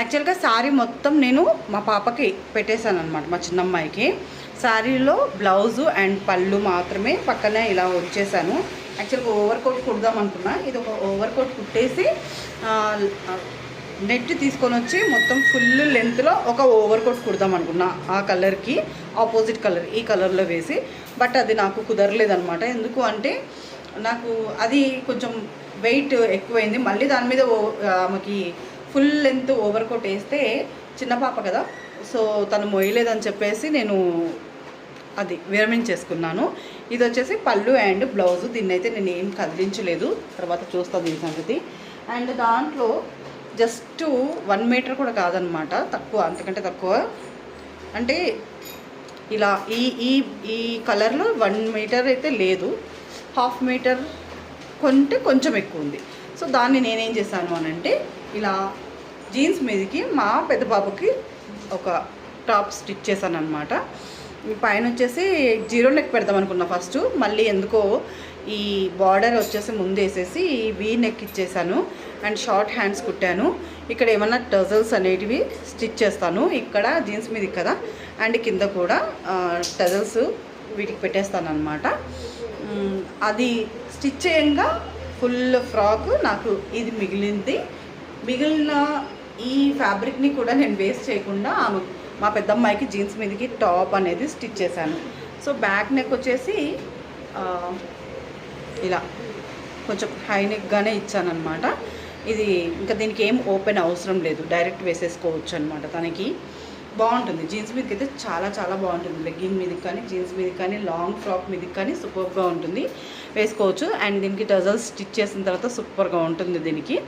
యాక్చువల్గా శారీ మొత్తం నేను మా పాపకి పెట్టేశాను అనమాట మా చిన్నమ్మాయికి. శారీలో బ్లౌజు అండ్ పళ్ళు మాత్రమే పక్కనే ఇలా వచ్చేసాను యాక్చువల్గా ఓవర్ కోట్ కుడదాం అనుకున్నా. ఇది ఒక ఓవర్ కోట్ కుట్టేసి నెట్ తీసుకొని వచ్చి మొత్తం ఫుల్ లెంత్లో ఒక ఓవర్ కోట్ కుడదాం అనుకున్నా ఆ కలర్కి ఆపోజిట్ కలర్ ఈ కలర్లో వేసి. బట్ అది నాకు కుదరలేదనమాట ఎందుకు అంటే నాకు అది కొంచెం వెయిట్ ఎక్కువైంది. మళ్ళీ దాని మీద ఓ- ఆమెకి ఫుల్ లెంత్ ఓవర్ కోట్ వేస్తే చిన్న పాప కదా. సో తను మొయ్యలేదని చెప్పేసి నేను అది విరమించేసుకున్నాను. ఇది వచ్చేసి పళ్ళు అండ్ బ్లౌజ్. దీన్ని అయితే నేను ఏం కదిలించలేదు. తర్వాత చూస్తాను దీని సంగతి. అండ్ దాంట్లో జస్ట్ వన్ మీటర్ కూడా కాదనమాట. తక్కువ అంతకంటే తక్కువ. అంటే ఇలా ఈ ఈ ఈ కలర్లో వన్ మీటర్ అయితే లేదు. హాఫ్ మీటర్ కొంటే కొంచెం ఎక్కువ ఉంది. సో దాన్ని నేనేం చేశాను అనంటే ఇలా జీన్స్ మీదకి మా పెద్ద బాబుకి ఒక టాప్ స్టిచ్ చేశాను అనమాట పైన వచ్చేసి జీరో నెక్ పెడదాం అనుకున్నా ఫస్ట్. మళ్ళీ ఎందుకో ఈ బార్డర్ వచ్చేసి ముందు వేసేసి వీ నెక్ ఇచ్చేసాను. అండ్ షార్ట్ హ్యాండ్స్ కుట్టాను. ఇక్కడ ఏమన్నా టజల్స్ అనేటివి స్టిచ్ చేస్తాను. ఇక్కడ జీన్స్ మీద కదా. అండ్ కింద కూడా టజల్స్ వీటికి పెట్టేస్తాను అనమాట అది స్టిచ్ చేయంగా ఫుల్ ఫ్రాక్ నాకు ఇది మిగిలింది. మిగిలిన ఈ ఫ్యాబ్రిక్ని కూడా నేను వేస్ట్ చేయకుండా ఆమె మా పెద్దమ్మాయికి జీన్స్ మీదకి టాప్ అనేది స్టిచ్ చేశాను. సో బ్యాక్ నెక్ వచ్చేసి ఇలా కొంచెం హై నెక్గానే ఇచ్చానమాట ఇది ఇంకా దీనికి ఏం ఓపెన్ అవసరం లేదు. డైరెక్ట్ వేసేసుకోవచ్చు అనమాట తనకి. బాగుంటుంది. జీన్స్ మీదకి అయితే చాలా చాలా బాగుంటుంది. లెగ్గింగ్ మీదకి కానీ జీన్స్ మీదకి కానీ లాంగ్ ఫ్రాక్ మీదకి కానీ సూపర్గా ఉంటుంది. వేసుకోవచ్చు. అండ్ దీనికి టజల్స్ స్టిచ్ చేసిన తర్వాత సూపర్గా ఉంటుంది దీనికి.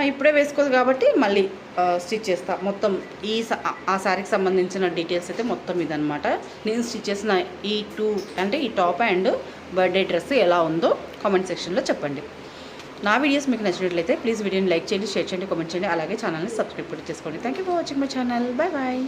ఇప్పుడే వేసుకోదు కాబట్టి మళ్ళీ స్టిచ్ చేస్తా. మొత్తం ఈ స- ఆ- ఆ శారీకి సంబంధించిన డీటెయిల్స్ అయితే మొత్తం ఇదనమాట నేను స్టిచ్ చేసిన ఈ టూ అంటే ఈ టాప్ అండ్ బర్త్డే డ్రెస్ ఎలా ఉందో కామెంట్ సెక్షన్లో చెప్పండి. నా వీడియోస్ మీకు నచ్చినట్లయితే ప్లీజ్ వీడియోని లైక్ చేయండి షేర్ చేయండి కామెంట్ చేయండి. అలాగే ఛానల్ని సబ్స్క్రైబ్ కూడా చేసుకోండి. Thank you for watching my channel bye bye